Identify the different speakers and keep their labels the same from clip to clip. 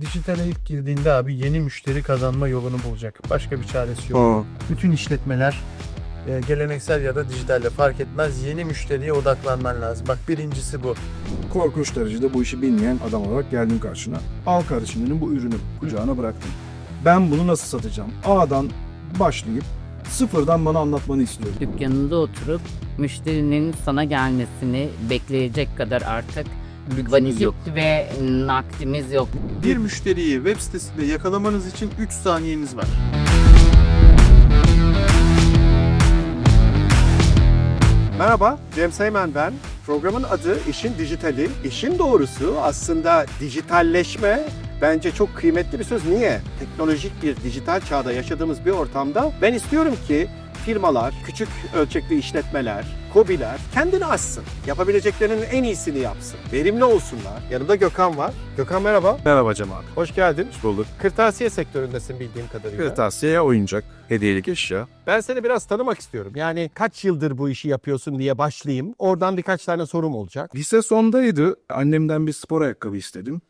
Speaker 1: Dijitale ilk girdiğinde abi yeni müşteri kazanma yolunu bulacak. Başka bir çaresi yok. Bütün işletmeler e, geleneksel ya da dijitalle fark etmez yeni müşteriye odaklanman lazım. Bak birincisi bu.
Speaker 2: Korkunç derecede bu işi bilmeyen adam olarak geldim karşına. Al kardeşim dedim bu ürünü kucağına bıraktım. Ben bunu nasıl satacağım? A'dan başlayıp sıfırdan bana anlatmanı istiyorum.
Speaker 3: dükkanında oturup müşterinin sana gelmesini bekleyecek kadar artık vakit
Speaker 2: yok.
Speaker 3: ve nakdimiz yok.
Speaker 1: Bir müşteriyi web sitesinde yakalamanız için 3 saniyeniz var.
Speaker 4: Merhaba, Cem Seymen ben. Programın adı İşin Dijitali. İşin doğrusu aslında dijitalleşme bence çok kıymetli bir söz. Niye? Teknolojik bir dijital çağda yaşadığımız bir ortamda ben istiyorum ki firmalar, küçük ölçekli işletmeler, kobiler kendini açsın. Yapabileceklerinin en iyisini yapsın. Verimli olsunlar. Yanımda Gökhan var. Gökhan merhaba.
Speaker 2: Merhaba Cem abi.
Speaker 4: Hoş geldin.
Speaker 2: Hoş bulduk.
Speaker 4: Kırtasiye sektöründesin bildiğim kadarıyla.
Speaker 2: Kırtasiye, oyuncak, hediyelik eşya.
Speaker 4: Ben seni biraz tanımak istiyorum. Yani kaç yıldır bu işi yapıyorsun diye başlayayım. Oradan birkaç tane sorum olacak.
Speaker 2: Lise sondaydı. Annemden bir spor ayakkabı istedim.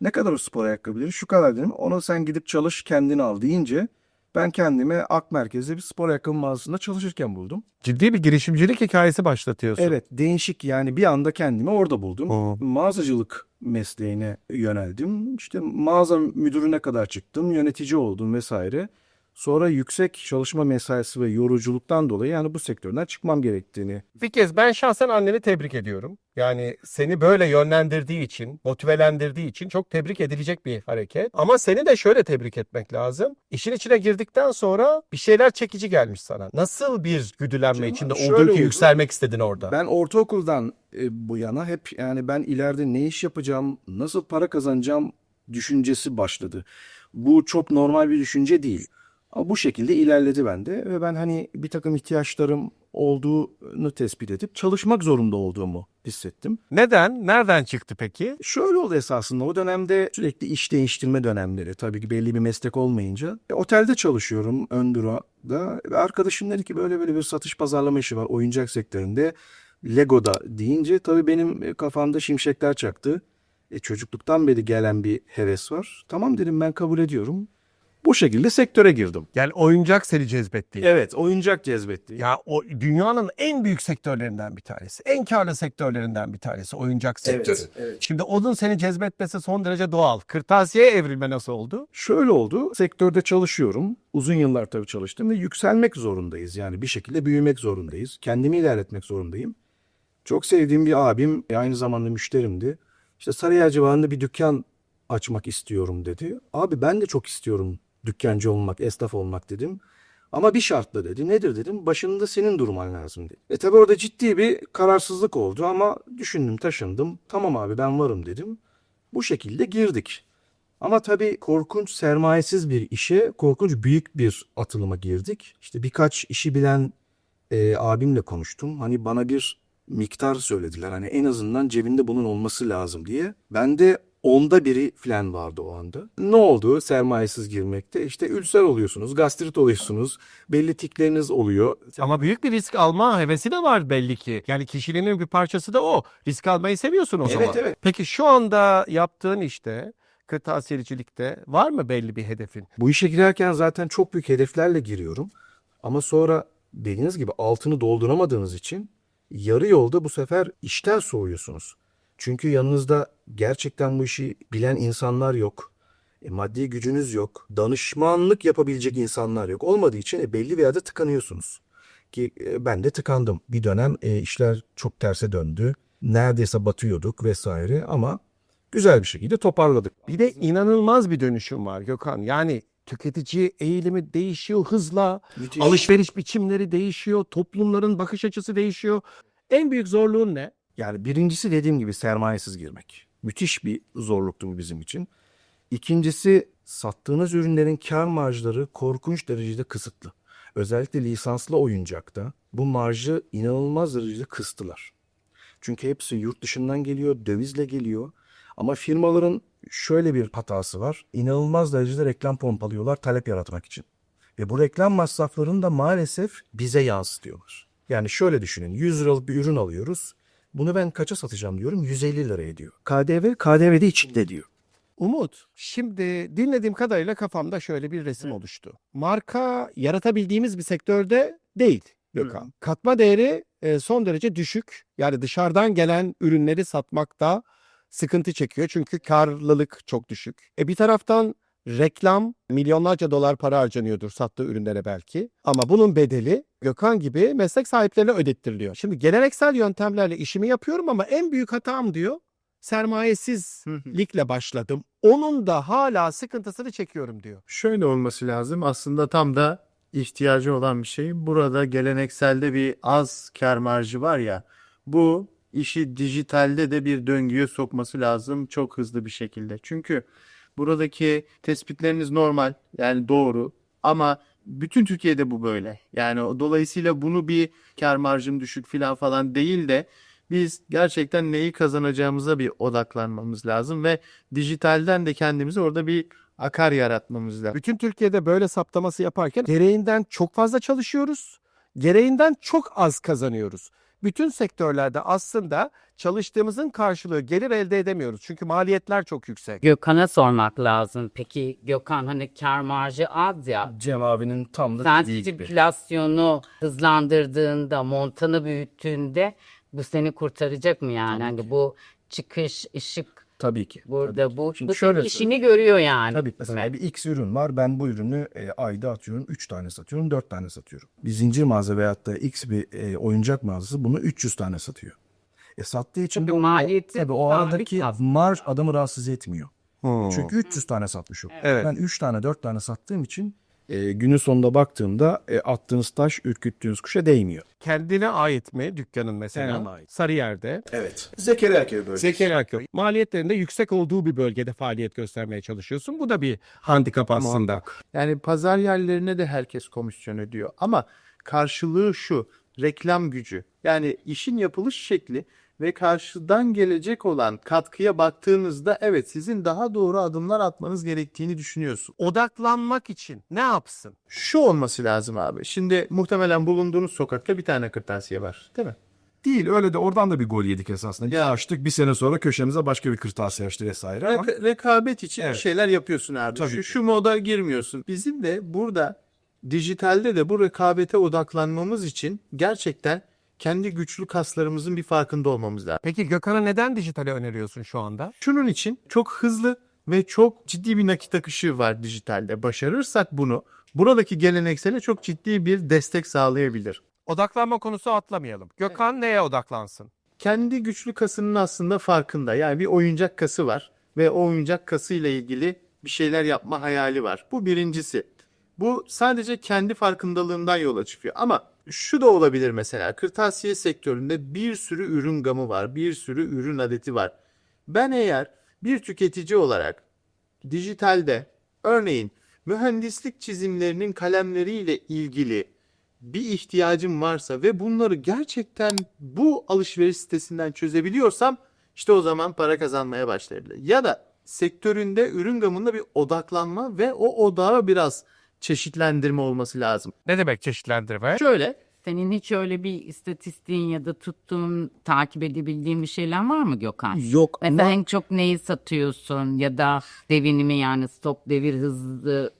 Speaker 2: Ne kadar o spor ayakkabıları? Şu kadar dedim. Onu sen gidip çalış kendini al deyince ben kendimi Ak Merkez'de bir spor ayakkabı mağazasında çalışırken buldum.
Speaker 4: Ciddi bir girişimcilik hikayesi başlatıyorsun.
Speaker 2: Evet değişik yani bir anda kendimi orada buldum.
Speaker 4: Oo.
Speaker 2: Mağazacılık mesleğine yöneldim. İşte mağaza müdürüne kadar çıktım. Yönetici oldum vesaire. Sonra yüksek çalışma mesaisi ve yoruculuktan dolayı yani bu sektörden çıkmam gerektiğini
Speaker 4: Bir kez ben şahsen anneni tebrik ediyorum. Yani seni böyle yönlendirdiği için, motivelendirdiği için çok tebrik edilecek bir hareket. Ama seni de şöyle tebrik etmek lazım. İşin içine girdikten sonra bir şeyler çekici gelmiş sana. Nasıl bir güdülenme
Speaker 2: Canım,
Speaker 4: içinde oldun ki
Speaker 2: oldu.
Speaker 4: yükselmek istedin orada?
Speaker 2: Ben ortaokuldan e, bu yana hep yani ben ileride ne iş yapacağım, nasıl para kazanacağım düşüncesi başladı. Bu çok normal bir düşünce değil. Ama bu şekilde ilerledi bende ve ben hani bir takım ihtiyaçlarım olduğunu tespit edip çalışmak zorunda olduğumu hissettim.
Speaker 4: Neden? Nereden çıktı peki?
Speaker 2: Şöyle oldu esasında o dönemde sürekli iş değiştirme dönemleri tabii ki belli bir meslek olmayınca. E, otelde çalışıyorum ön büroda ve arkadaşım dedi ki böyle böyle bir satış pazarlama işi var oyuncak sektöründe. Lego'da deyince tabii benim e, kafamda şimşekler çaktı. E, çocukluktan beri gelen bir heves var. Tamam dedim ben kabul ediyorum. Bu şekilde sektöre girdim.
Speaker 4: Yani oyuncak seni cezbetti.
Speaker 2: Evet oyuncak cezbetti.
Speaker 4: Ya o dünyanın en büyük sektörlerinden bir tanesi. En karlı sektörlerinden bir tanesi oyuncak sektörü.
Speaker 2: Evet, evet.
Speaker 4: Şimdi onun seni cezbetmesi son derece doğal. Kırtasiye evrilme nasıl oldu?
Speaker 2: Şöyle oldu. Sektörde çalışıyorum. Uzun yıllar tabii çalıştım ve yükselmek zorundayız. Yani bir şekilde büyümek zorundayız. Kendimi ilerletmek zorundayım. Çok sevdiğim bir abim e, aynı zamanda müşterimdi. İşte Sarıyer civarında bir dükkan açmak istiyorum dedi. Abi ben de çok istiyorum dükkancı olmak, esnaf olmak dedim. Ama bir şartla dedi. Nedir dedim. Başında senin durman lazım dedi. E tabii orada ciddi bir kararsızlık oldu ama düşündüm taşındım. Tamam abi ben varım dedim. Bu şekilde girdik. Ama tabii korkunç sermayesiz bir işe, korkunç büyük bir atılıma girdik. İşte birkaç işi bilen e, abimle konuştum. Hani bana bir miktar söylediler. Hani en azından cebinde bunun olması lazım diye. Bende onda biri falan vardı o anda. Ne oldu sermayesiz girmekte? İşte ülser oluyorsunuz, gastrit oluyorsunuz, belli tikleriniz oluyor.
Speaker 4: Ama büyük bir risk alma hevesi de var belli ki. Yani kişiliğinin bir parçası da o. Risk almayı seviyorsun o
Speaker 2: Evet,
Speaker 4: zaman.
Speaker 2: evet.
Speaker 4: Peki şu anda yaptığın işte kırtasiyecilikte var mı belli bir hedefin?
Speaker 2: Bu işe girerken zaten çok büyük hedeflerle giriyorum. Ama sonra dediğiniz gibi altını dolduramadığınız için yarı yolda bu sefer işten soğuyorsunuz. Çünkü yanınızda gerçekten bu işi bilen insanlar yok. E, maddi gücünüz yok. Danışmanlık yapabilecek insanlar yok. Olmadığı için e, belli bir yerde tıkanıyorsunuz. Ki e, ben de tıkandım. Bir dönem e, işler çok terse döndü. Neredeyse batıyorduk vesaire ama güzel bir şekilde toparladık.
Speaker 4: Bir de inanılmaz bir dönüşüm var Gökhan. Yani tüketici eğilimi değişiyor hızla.
Speaker 2: Müthiş.
Speaker 4: Alışveriş biçimleri değişiyor. Toplumların bakış açısı değişiyor. En büyük zorluğun ne?
Speaker 2: Yani birincisi dediğim gibi sermayesiz girmek. Müthiş bir zorluktu bu bizim için. İkincisi sattığınız ürünlerin kar marjları korkunç derecede kısıtlı. Özellikle lisanslı oyuncakta bu marjı inanılmaz derecede kıstılar. Çünkü hepsi yurt dışından geliyor, dövizle geliyor. Ama firmaların şöyle bir hatası var. İnanılmaz derecede reklam pompalıyorlar talep yaratmak için. Ve bu reklam masraflarını da maalesef bize yansıtıyorlar. Yani şöyle düşünün 100 liralık bir ürün alıyoruz. Bunu ben kaça satacağım diyorum 150 liraya diyor. KDV KDV de içinde diyor.
Speaker 4: Umut, şimdi dinlediğim kadarıyla kafamda şöyle bir resim oluştu. Marka yaratabildiğimiz bir sektörde değil Gökhan. Katma değeri e, son derece düşük. Yani dışarıdan gelen ürünleri satmakta sıkıntı çekiyor. Çünkü karlılık çok düşük. E bir taraftan reklam milyonlarca dolar para harcanıyordur sattığı ürünlere belki. Ama bunun bedeli Gökhan gibi meslek sahiplerine ödettiriliyor. Şimdi geleneksel yöntemlerle işimi yapıyorum ama en büyük hatam diyor sermayesizlikle başladım. Onun da hala sıkıntısını çekiyorum diyor.
Speaker 1: Şöyle olması lazım. Aslında tam da ihtiyacı olan bir şey. Burada gelenekselde bir az kar marjı var ya. Bu işi dijitalde de bir döngüye sokması lazım çok hızlı bir şekilde. Çünkü buradaki tespitleriniz normal yani doğru ama bütün Türkiye'de bu böyle. Yani dolayısıyla bunu bir kar marjım düşük falan falan değil de biz gerçekten neyi kazanacağımıza bir odaklanmamız lazım ve dijitalden de kendimizi orada bir akar yaratmamız lazım.
Speaker 4: Bütün Türkiye'de böyle saptaması yaparken gereğinden çok fazla çalışıyoruz. Gereğinden çok az kazanıyoruz. Bütün sektörlerde aslında çalıştığımızın karşılığı gelir elde edemiyoruz. Çünkü maliyetler çok yüksek.
Speaker 3: Gökhan'a sormak lazım. Peki Gökhan hani kar marjı az ya.
Speaker 2: Cem abinin tam da
Speaker 3: Sen
Speaker 2: dediği gibi.
Speaker 3: sirkülasyonu hızlandırdığında, montanı büyüttüğünde bu seni kurtaracak mı yani? Hani bu çıkış, ışık
Speaker 2: Tabii ki.
Speaker 3: burada bu.
Speaker 2: Şimdi şöyle
Speaker 3: işini görüyor yani.
Speaker 2: Tabii mesela bir X ürün var. Ben bu ürünü e, ayda atıyorum 3 tane satıyorum, 4 tane satıyorum. Bir zincir mağaza veyahut da X bir e, oyuncak mağazası bunu 300 tane satıyor. E sattığı için
Speaker 3: Çünkü
Speaker 2: de o,
Speaker 3: maliyeti
Speaker 2: tabii o aradaki marj adamı rahatsız etmiyor. Çünkü 300 tane satmış o.
Speaker 4: Evet.
Speaker 2: Ben 3 tane 4 tane sattığım için e, günün sonunda baktığımda e, attığınız taş ürküttüğünüz kuşa değmiyor.
Speaker 4: Kendine ait mi dükkanın mesela?
Speaker 2: Kendine ait.
Speaker 4: Sarıyer'de.
Speaker 2: Evet. Zekeriya Köy bölgesi.
Speaker 4: Zekeriya Köy. Maliyetlerinde yüksek olduğu bir bölgede faaliyet göstermeye çalışıyorsun. Bu da bir handikap aslında.
Speaker 1: Yani pazar yerlerine de herkes komisyon ödüyor ama karşılığı şu reklam gücü. Yani işin yapılış şekli ve karşıdan gelecek olan katkıya baktığınızda evet sizin daha doğru adımlar atmanız gerektiğini düşünüyorsun.
Speaker 4: Odaklanmak için ne yapsın?
Speaker 1: Şu olması lazım abi. Şimdi muhtemelen bulunduğunuz sokakta bir tane kırtasiye var değil mi?
Speaker 2: Değil öyle de oradan da bir gol yedik esasında. Ya açtık bir sene sonra köşemize başka bir kırtasiye açtı vesaire ama
Speaker 1: Rek- rekabet için
Speaker 2: Evet.
Speaker 1: bir şeyler yapıyorsun abi.
Speaker 2: Tabii
Speaker 1: şu,
Speaker 2: ki.
Speaker 1: şu moda girmiyorsun. Bizim de burada dijitalde de bu rekabete odaklanmamız için gerçekten kendi güçlü kaslarımızın bir farkında olmamız lazım.
Speaker 4: Peki Gökhan'a neden dijitale öneriyorsun şu anda?
Speaker 1: Şunun için çok hızlı ve çok ciddi bir nakit akışı var dijitalde. Başarırsak bunu buradaki geleneksele çok ciddi bir destek sağlayabilir.
Speaker 4: Odaklanma konusu atlamayalım. Gökhan neye odaklansın?
Speaker 1: Kendi güçlü kasının aslında farkında. Yani bir oyuncak kası var ve o oyuncak kasıyla ilgili bir şeyler yapma hayali var. Bu birincisi. Bu sadece kendi farkındalığından yola çıkıyor. Ama şu da olabilir mesela. Kırtasiye sektöründe bir sürü ürün gamı var. Bir sürü ürün adeti var. Ben eğer bir tüketici olarak dijitalde örneğin mühendislik çizimlerinin kalemleriyle ilgili bir ihtiyacım varsa ve bunları gerçekten bu alışveriş sitesinden çözebiliyorsam işte o zaman para kazanmaya başlayabilir. Ya da sektöründe ürün gamında bir odaklanma ve o odağı biraz çeşitlendirme olması lazım.
Speaker 4: Ne demek çeşitlendirme?
Speaker 1: Şöyle
Speaker 3: Senin hiç öyle bir istatistiğin ya da tuttuğun, takip edebildiğin bir şeyler var mı Gökhan?
Speaker 2: yok
Speaker 3: Mesela en çok neyi satıyorsun ya da devinimi yani stok devir hızı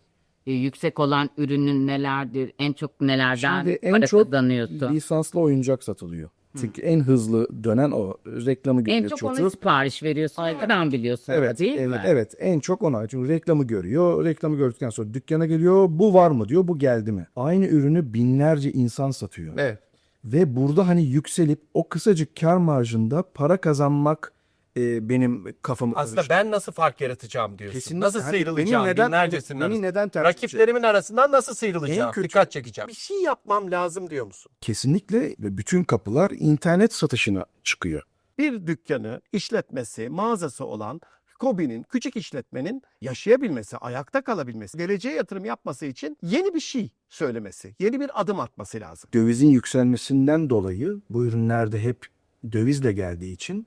Speaker 3: e, yüksek olan ürünün nelerdir? En çok nelerden
Speaker 2: Şimdi en
Speaker 3: para
Speaker 2: çok
Speaker 3: kazanıyorsun?
Speaker 2: lisanslı oyuncak satılıyor. Çünkü en hızlı dönen o reklamı
Speaker 3: En
Speaker 2: görüyor
Speaker 3: çok
Speaker 2: çocuk.
Speaker 3: ona sipariş veriyorsun. Nereden biliyorsun
Speaker 2: Evet,
Speaker 3: değil
Speaker 2: evet,
Speaker 3: mi?
Speaker 2: evet. En çok ona. Çünkü reklamı görüyor. Reklamı gördükten sonra dükkana geliyor. Bu var mı diyor. Bu geldi mi? Aynı ürünü binlerce insan satıyor.
Speaker 1: evet.
Speaker 2: Ve burada hani yükselip o kısacık kar marjında para kazanmak e, benim kafamı
Speaker 4: Aslında
Speaker 2: karıştırıyor.
Speaker 4: ben nasıl fark yaratacağım diyorsun.
Speaker 2: Kesinlikle.
Speaker 4: Nasıl
Speaker 2: Hani
Speaker 4: sıyrılacağım
Speaker 2: beni neden-
Speaker 4: binlercesinin
Speaker 2: beni
Speaker 4: arasında.
Speaker 2: neden ters
Speaker 4: Rakiplerimin arasından nasıl sıyrılacağım?
Speaker 2: En kötü-
Speaker 4: Dikkat çekeceğim. Bir şey yapmam lazım diyor musun?
Speaker 2: Kesinlikle ve bütün kapılar internet satışına çıkıyor.
Speaker 4: Bir dükkanı, işletmesi, mağazası olan Kobi'nin, küçük işletmenin yaşayabilmesi, ayakta kalabilmesi, geleceğe yatırım yapması için yeni bir şey söylemesi, yeni bir adım atması lazım.
Speaker 2: Dövizin yükselmesinden dolayı bu ürünler de hep dövizle geldiği için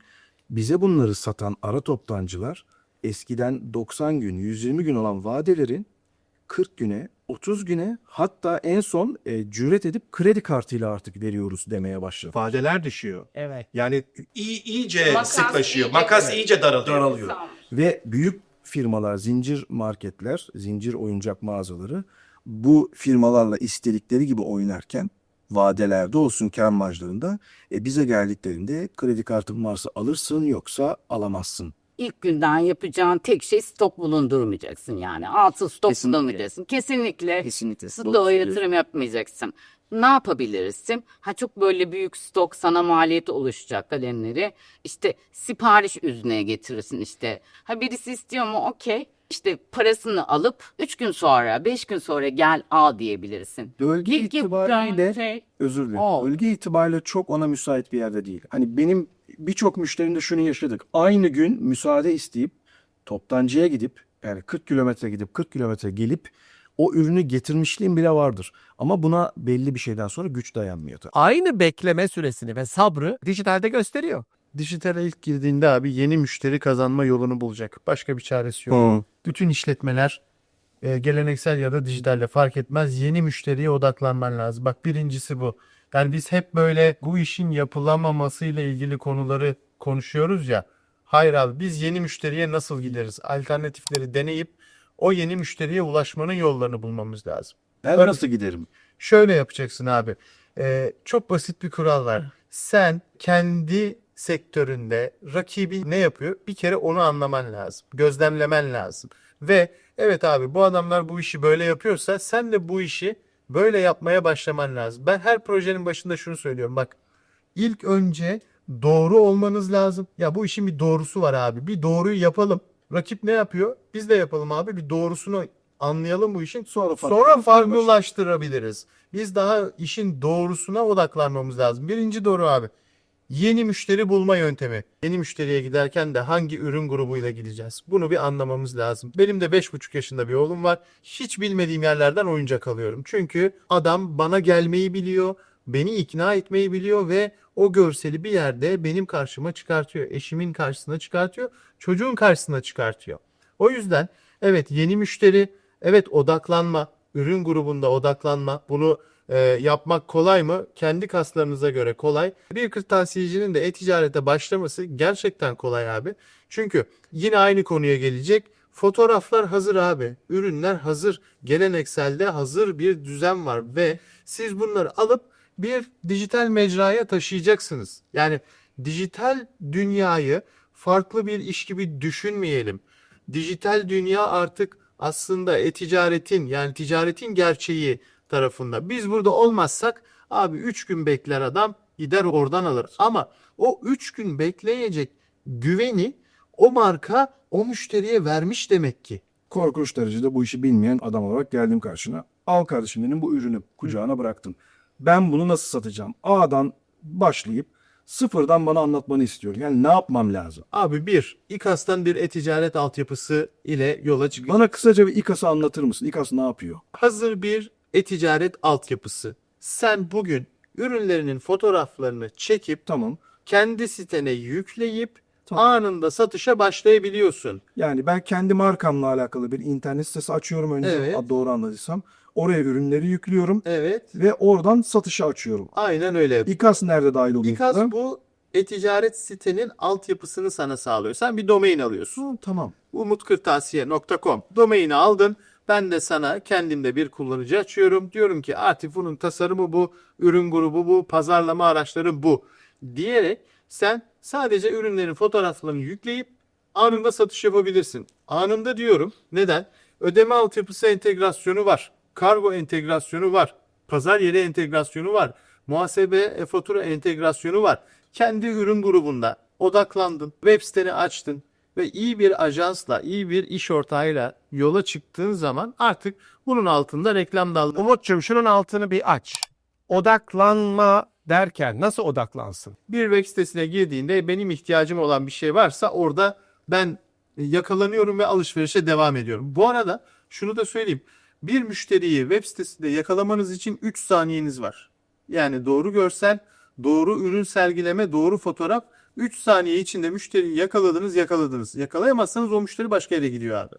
Speaker 2: bize bunları satan ara toptancılar eskiden 90 gün, 120 gün olan vadelerin 40 güne, 30 güne hatta en son e, cüret edip kredi kartıyla artık veriyoruz demeye başladı.
Speaker 4: Vadeler düşüyor.
Speaker 3: Evet.
Speaker 4: Yani iyi, iyice
Speaker 3: Makas
Speaker 4: sıklaşıyor.
Speaker 3: iyice-
Speaker 4: Makas iyice daralıyor.
Speaker 2: Daralıyor. Ve büyük firmalar, zincir marketler, zincir oyuncak mağazaları bu firmalarla istedikleri gibi oynarken vadelerde olsun kar marjlarında e, bize geldiklerinde kredi kartın varsa alırsın yoksa alamazsın.
Speaker 3: İlk günden yapacağın tek şey stok bulundurmayacaksın yani. Altı stok
Speaker 2: Kesinlikle.
Speaker 3: bulundurmayacaksın. Kesinlikle.
Speaker 2: Kesinlikle.
Speaker 3: Stoğa yatırım yapmayacaksın. Ne yapabilirsin? Ha çok böyle büyük stok sana maliyeti oluşacak kalemleri. İşte sipariş üzerine getirirsin işte. Ha birisi istiyor mu? Okey. İşte parasını alıp 3 gün sonra, 5 gün sonra gel al diyebilirsin.
Speaker 2: Bölge
Speaker 3: yapacağın
Speaker 2: itibariyle
Speaker 3: şey
Speaker 2: özür dilerim.
Speaker 3: o.
Speaker 2: Bölge itibariyle çok ona müsait bir yerde değil. Hani benim birçok müşterimde şunu yaşadık. Aynı gün müsaade isteyip toptancıya gidip yani 40 kilometre gidip 40 kilometre gelip o ürünü getirmişliğim bile vardır. Ama buna belli bir şeyden sonra güç dayanmıyor. tabii.
Speaker 5: Aynı bekleme süresini ve sabrı dijitalde gösteriyor.
Speaker 1: Dijitale ilk girdiğinde abi yeni müşteri kazanma yolunu bulacak. Başka bir çaresi yok.
Speaker 2: Hı.
Speaker 1: Bütün işletmeler e, geleneksel ya da dijitalle fark etmez yeni müşteriye odaklanman lazım. Bak birincisi bu. Yani biz hep böyle bu işin yapılamamasıyla ilgili konuları konuşuyoruz ya. Hayır abi biz yeni müşteriye nasıl gideriz? Alternatifleri deneyip o yeni müşteriye ulaşmanın yollarını bulmamız lazım.
Speaker 2: Ben
Speaker 1: Öyle-
Speaker 2: nasıl giderim?
Speaker 1: Şöyle yapacaksın abi. Ee, çok basit bir kural var. Sen kendi sektöründe rakibi ne yapıyor? Bir kere onu anlaman lazım. Gözlemlemen lazım. Ve evet abi bu adamlar bu işi böyle yapıyorsa sen de bu işi böyle yapmaya başlaman lazım. Ben her projenin başında şunu söylüyorum. Bak ilk önce doğru olmanız lazım. Ya bu işin bir doğrusu var abi. Bir doğruyu yapalım. Rakip ne yapıyor? Biz de yapalım abi. Bir doğrusunu anlayalım bu işin.
Speaker 2: Sonra farklı-
Speaker 1: Sonra farklılaştırabiliriz. Biz daha işin doğrusuna odaklanmamız lazım. Birinci doğru abi. Yeni müşteri bulma yöntemi. Yeni müşteriye giderken de hangi ürün grubuyla gideceğiz? Bunu bir anlamamız lazım. Benim de 5,5 yaşında bir oğlum var. Hiç bilmediğim yerlerden oyuncak alıyorum. Çünkü adam bana gelmeyi biliyor, beni ikna etmeyi biliyor ve o görseli bir yerde benim karşıma çıkartıyor. Eşimin karşısına çıkartıyor, çocuğun karşısına çıkartıyor. O yüzden evet yeni müşteri, evet odaklanma, ürün grubunda odaklanma. Bunu e, yapmak kolay mı? Kendi kaslarınıza göre kolay. Bir kırtasiyecinin de e-ticarete başlaması gerçekten kolay abi. Çünkü yine aynı konuya gelecek. Fotoğraflar hazır abi. Ürünler hazır. Gelenekselde hazır bir düzen var ve siz bunları alıp bir dijital mecraya taşıyacaksınız. Yani dijital dünyayı farklı bir iş gibi düşünmeyelim. Dijital dünya artık aslında e-ticaretin yani ticaretin gerçeği tarafında. Biz burada olmazsak abi 3 gün bekler adam gider oradan alır. Ama o 3 gün bekleyecek güveni o marka o müşteriye vermiş demek ki.
Speaker 2: Korkunç derecede bu işi bilmeyen adam olarak geldim karşına. Al kardeşim dedim bu ürünü kucağına bıraktım. Ben bunu nasıl satacağım? A'dan başlayıp sıfırdan bana anlatmanı istiyorum. Yani ne yapmam lazım?
Speaker 1: Abi bir, İKAS'tan bir e-ticaret altyapısı ile yola çıkıyor.
Speaker 2: Bana kısaca bir İKAS'ı anlatır mısın? İKAS ne yapıyor?
Speaker 1: hazır bir e-ticaret altyapısı. Sen bugün ürünlerinin fotoğraflarını çekip
Speaker 2: Tamam.
Speaker 1: kendi sitene yükleyip
Speaker 2: Tamam.
Speaker 1: anında satışa başlayabiliyorsun.
Speaker 2: Yani ben kendi markamla alakalı bir internet sitesi açıyorum önce
Speaker 1: Evet.
Speaker 2: doğru anladıysam. Oraya ürünleri yüklüyorum
Speaker 1: Evet.
Speaker 2: ve oradan satışa açıyorum.
Speaker 1: Aynen öyle.
Speaker 2: İKAS nerede dahil oluyor?
Speaker 1: İKAS bu e-ticaret sitenin altyapısını sana sağlıyor. Sen bir domain alıyorsun.
Speaker 2: Hı, tamam.
Speaker 1: umutkırtasiye.com domaini aldın. Ben de sana kendimde bir kullanıcı açıyorum. Diyorum ki artık bunun tasarımı bu, ürün grubu bu, pazarlama araçları bu diyerek sen sadece ürünlerin fotoğraflarını yükleyip anında satış yapabilirsin. Anında diyorum. Neden? Ödeme altyapısı entegrasyonu var. Kargo entegrasyonu var. Pazar yeri entegrasyonu var. Muhasebe e-fatura entegrasyonu var. Kendi ürün grubunda odaklandın. Web siteni açtın ve iyi bir ajansla, iyi bir iş ortağıyla yola çıktığın zaman artık bunun altında reklam dalga.
Speaker 5: Umut'cum şunun altını bir aç. Odaklanma derken nasıl odaklansın?
Speaker 1: Bir web sitesine girdiğinde benim ihtiyacım olan bir şey varsa orada ben yakalanıyorum ve alışverişe devam ediyorum. Bu arada şunu da söyleyeyim. Bir müşteriyi web sitesinde yakalamanız için 3 saniyeniz var. Yani doğru görsel, doğru ürün sergileme, doğru fotoğraf 3 saniye içinde müşteriyi yakaladınız, yakaladınız. Yakalayamazsanız o müşteri başka yere gidiyor abi.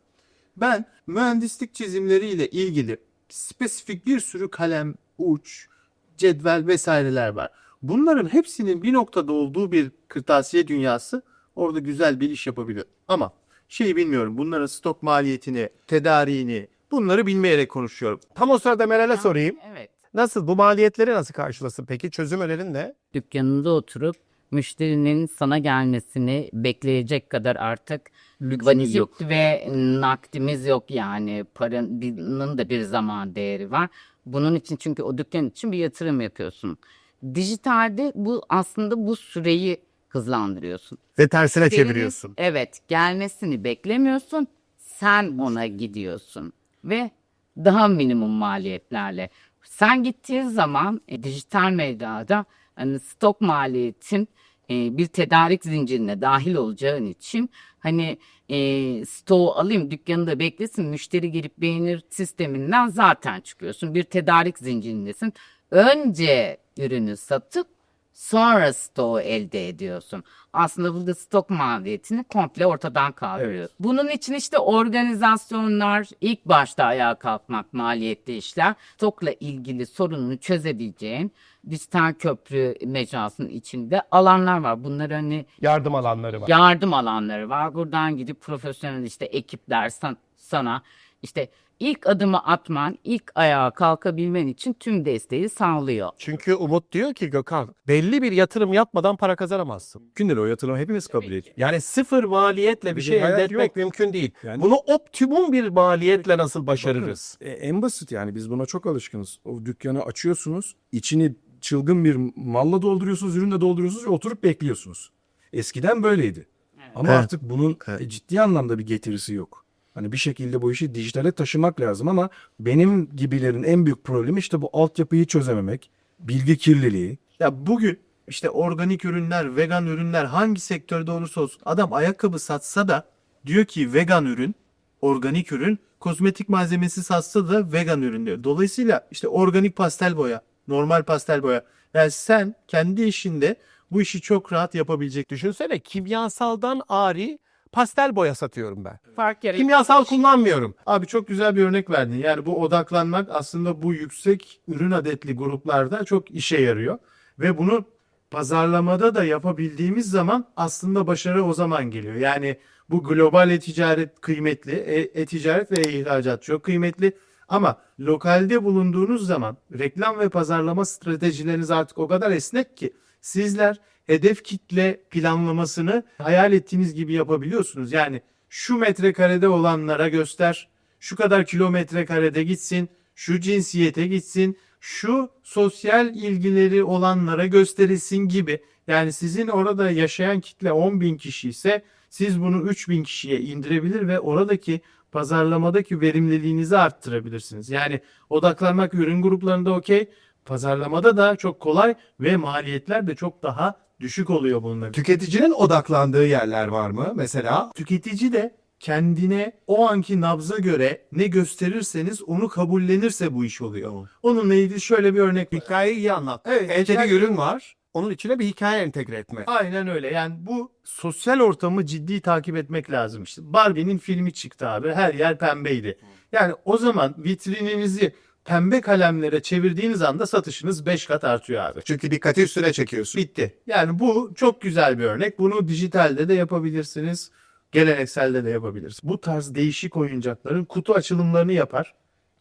Speaker 1: Ben mühendislik çizimleriyle ilgili spesifik bir sürü kalem, uç, cetvel vesaireler var. Bunların hepsinin bir noktada olduğu bir kırtasiye dünyası orada güzel bir iş yapabiliyor. Ama şeyi bilmiyorum. Bunların stok maliyetini, tedariğini bunları bilmeyerek konuşuyorum.
Speaker 5: Tam o sırada Meral'e sorayım.
Speaker 3: Evet.
Speaker 5: Nasıl bu maliyetleri nasıl karşılasın peki? Çözüm önerin ne?
Speaker 3: Dükkanında oturup müşterinin sana gelmesini bekleyecek kadar artık vakit
Speaker 1: yok.
Speaker 3: ve nakdimiz yok yani paranın da bir zaman değeri var. Bunun için çünkü o dükkan için bir yatırım yapıyorsun. Dijitalde bu aslında bu süreyi hızlandırıyorsun.
Speaker 5: Ve tersine
Speaker 3: Birinin-
Speaker 5: çeviriyorsun.
Speaker 3: Evet gelmesini beklemiyorsun. Sen ona gidiyorsun. Ve daha minimum maliyetlerle. Sen gittiğin zaman e, dijital medyada hani stok maliyetin e, bir tedarik zincirine dahil olacağın için hani e, stoğu alayım dükkanında beklesin müşteri gelip beğenir sisteminden zaten çıkıyorsun. Bir tedarik zincirindesin. Önce ürünü satıp sonra stoğu elde ediyorsun. Aslında burada stok maliyetini komple ortadan kaldırıyor. Bunun için işte organizasyonlar ilk başta ayağa kalkmak maliyetli işler. Stokla ilgili sorununu çözebileceğin dijital köprü mecrasının içinde alanlar var. Bunlar hani
Speaker 5: Yardım alanları var.
Speaker 3: yardım alanları var. Buradan gidip profesyonel işte ekipler san- sana işte ilk adımı atman, ilk ayağa kalkabilmen için tüm desteği sağlıyor.
Speaker 5: Çünkü Umut diyor ki Gökhan belli bir yatırım yapmadan para kazanamazsın.
Speaker 2: Mümkün değil o yatırımı hepimiz kabul ediyoruz.
Speaker 5: Yani sıfır maliyetle bir
Speaker 2: Bir
Speaker 5: şey
Speaker 2: hayat
Speaker 5: elde etmek
Speaker 2: yok.
Speaker 5: mümkün değil.
Speaker 2: Yani-
Speaker 5: Bunu optimum bir maliyetle nasıl başarırız?
Speaker 2: E, en basit yani biz buna çok alışkınız. O dükkanı açıyorsunuz, içini çılgın bir malla dolduruyorsunuz, ürünle dolduruyorsunuz ve oturup bekliyorsunuz. Eskiden böyleydi. Ama
Speaker 1: Evet.
Speaker 2: artık bunun e, ciddi anlamda bir getirisi yok. Hani bir şekilde bu işi dijitale taşımak lazım ama benim gibilerin en büyük problemi işte bu altyapıyı çözememek, bilgi kirliliği.
Speaker 1: Ya bugün işte organik ürünler, vegan ürünler hangi sektörde olursa olsun adam ayakkabı satsa da diyor ki vegan ürün, organik ürün, kozmetik malzemesi satsa da vegan ürün diyor. Dolayısıyla işte organik pastel boya, normal pastel boya. Yani sen kendi işinde bu işi çok rahat yapabilecek.
Speaker 5: Düşünsene kimyasaldan ari pastel boya satıyorum ben.
Speaker 3: Fark yaratıyor.
Speaker 5: Kimyasal kullanmıyorum.
Speaker 1: Abi çok güzel bir örnek verdin. Yani bu odaklanmak aslında bu yüksek ürün adetli gruplarda çok işe yarıyor. Ve bunu pazarlamada da yapabildiğimiz zaman aslında başarı o zaman geliyor. Yani bu global e-ticaret kıymetli, e- e-ticaret ve e-ihracat çok kıymetli. Ama lokalde bulunduğunuz zaman reklam ve pazarlama stratejileriniz artık o kadar esnek ki sizler hedef kitle planlamasını hayal ettiğiniz gibi yapabiliyorsunuz. Yani şu metrekarede olanlara göster, şu kadar kilometre karede gitsin, şu cinsiyete gitsin, şu sosyal ilgileri olanlara gösterilsin gibi. Yani sizin orada yaşayan kitle 10 bin kişi ise siz bunu 3 bin kişiye indirebilir ve oradaki pazarlamadaki verimliliğinizi arttırabilirsiniz. Yani odaklanmak ürün gruplarında okey, pazarlamada da çok kolay ve maliyetler de çok daha düşük oluyor bununla.
Speaker 4: Tüketicinin odaklandığı yerler var mı? Mesela
Speaker 1: Tüketici de kendine o anki nabza göre ne gösterirseniz onu kabullenirse bu iş oluyor. Onunla ilgili şöyle bir örnek var.
Speaker 5: Hikayeyi iyi anlat.
Speaker 1: Evet,
Speaker 5: Elde
Speaker 1: hikaye-
Speaker 5: bir ürün var. Onun içine bir hikaye entegre etme.
Speaker 1: Aynen öyle. Yani bu sosyal ortamı ciddi takip etmek lazım işte. Barbie'nin filmi çıktı abi. Her yer pembeydi. Yani o zaman vitrininizi pembe kalemlere çevirdiğiniz anda satışınız 5 kat artıyor abi.
Speaker 4: çünkü dikkati üstüne çekiyorsun.
Speaker 1: Bitti. Yani bu çok güzel bir örnek. Bunu dijitalde de yapabilirsiniz. Gelenekselde de yapabilirsiniz. Bu tarz değişik oyuncakların kutu açılımlarını yapar.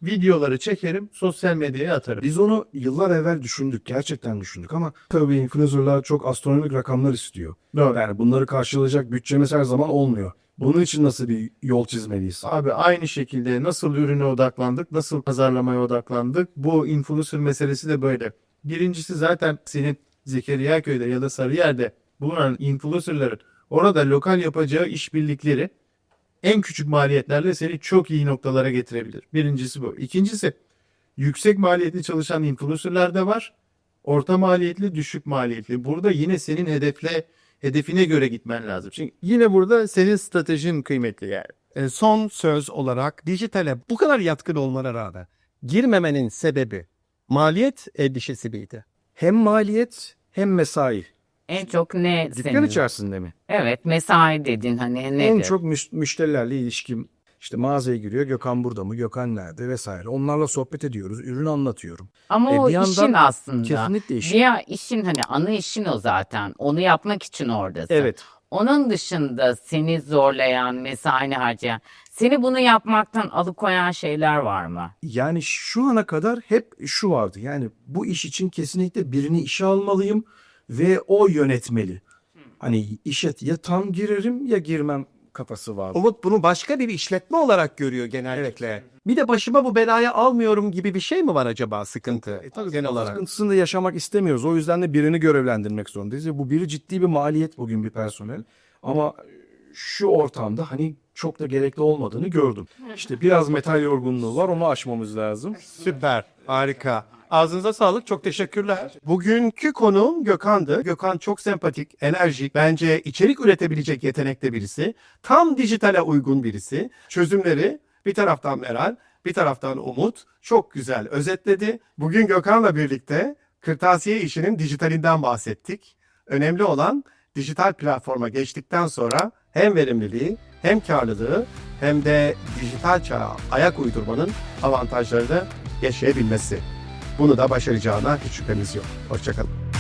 Speaker 1: Videoları çekerim, sosyal medyaya atarım.
Speaker 2: Biz onu yıllar evvel düşündük, gerçekten düşündük ama tabii influencerlar çok astronomik rakamlar istiyor.
Speaker 1: Doğru.
Speaker 2: Yani bunları karşılayacak bütçemiz her zaman olmuyor. Bunun için nasıl bir yol çizmeliyiz?
Speaker 1: Abi aynı şekilde nasıl ürüne odaklandık, nasıl pazarlamaya odaklandık. Bu influencer meselesi de böyle. Birincisi zaten senin Zekeriya Köy'de ya da Sarıyer'de bulunan influencerların orada lokal yapacağı işbirlikleri en küçük maliyetlerle seni çok iyi noktalara getirebilir. Birincisi bu. İkincisi yüksek maliyetli çalışan influencerlar da var. Orta maliyetli, düşük maliyetli. Burada yine senin hedefle hedefine göre gitmen lazım. Çünkü yine burada senin stratejin kıymetli yani.
Speaker 5: E, son söz olarak dijitale bu kadar yatkın olmana rağmen girmemenin sebebi maliyet endişesi miydi?
Speaker 2: Hem maliyet hem mesai.
Speaker 3: En çok ne
Speaker 2: Dükkan
Speaker 3: senin?
Speaker 2: içerisinde mi?
Speaker 3: Evet mesai dedin hani nedir?
Speaker 2: En çok müş- müşterilerle ilişkim işte mağazaya giriyor Gökhan burada mı Gökhan nerede vesaire. Onlarla sohbet ediyoruz. Ürünü anlatıyorum.
Speaker 3: Ama
Speaker 2: E,
Speaker 3: o
Speaker 2: yandan
Speaker 3: işin aslında.
Speaker 2: Kesinlikle işim.
Speaker 3: Diğer işin hani ana işin o zaten. Onu yapmak için oradasın.
Speaker 2: Evet.
Speaker 3: Onun dışında seni zorlayan, mesaini harcayan, seni bunu yapmaktan alıkoyan şeyler var mı?
Speaker 2: Yani şu ana kadar hep şu vardı. Yani bu iş için kesinlikle birini işe almalıyım ve o yönetmeli. Hani işe ya tam girerim ya girmem kafası vardı.
Speaker 4: Umut bunu başka bir işletme olarak görüyor genellikle. Bir de başıma bu belaya almıyorum gibi bir şey mi var acaba sıkıntı?
Speaker 2: E, tabii
Speaker 4: genel olarak.
Speaker 2: Sıkıntısını da yaşamak istemiyoruz. O yüzden de birini görevlendirmek zorundayız. Ve bu biri ciddi bir maliyet bugün bir personel. Ama şu ortamda hani çok da gerekli olmadığını gördüm. İşte biraz metal yorgunluğu var onu aşmamız lazım.
Speaker 4: Süper, harika. Ağzınıza sağlık, çok teşekkürler. Bugünkü konuğum Gökhan'dı. Gökhan çok sempatik, enerjik, bence içerik üretebilecek yetenekte birisi. Tam dijitale uygun birisi. Çözümleri bir taraftan Meral, bir taraftan Umut çok güzel özetledi. Bugün Gökhan'la birlikte kırtasiye işinin dijitalinden bahsettik. Önemli olan dijital platforma geçtikten sonra hem verimliliği hem karlılığı hem de dijital çağa ayak uydurmanın avantajlarını yaşayabilmesi. Bunu da başaracağına hiç şüphemiz yok. Hoşçakalın.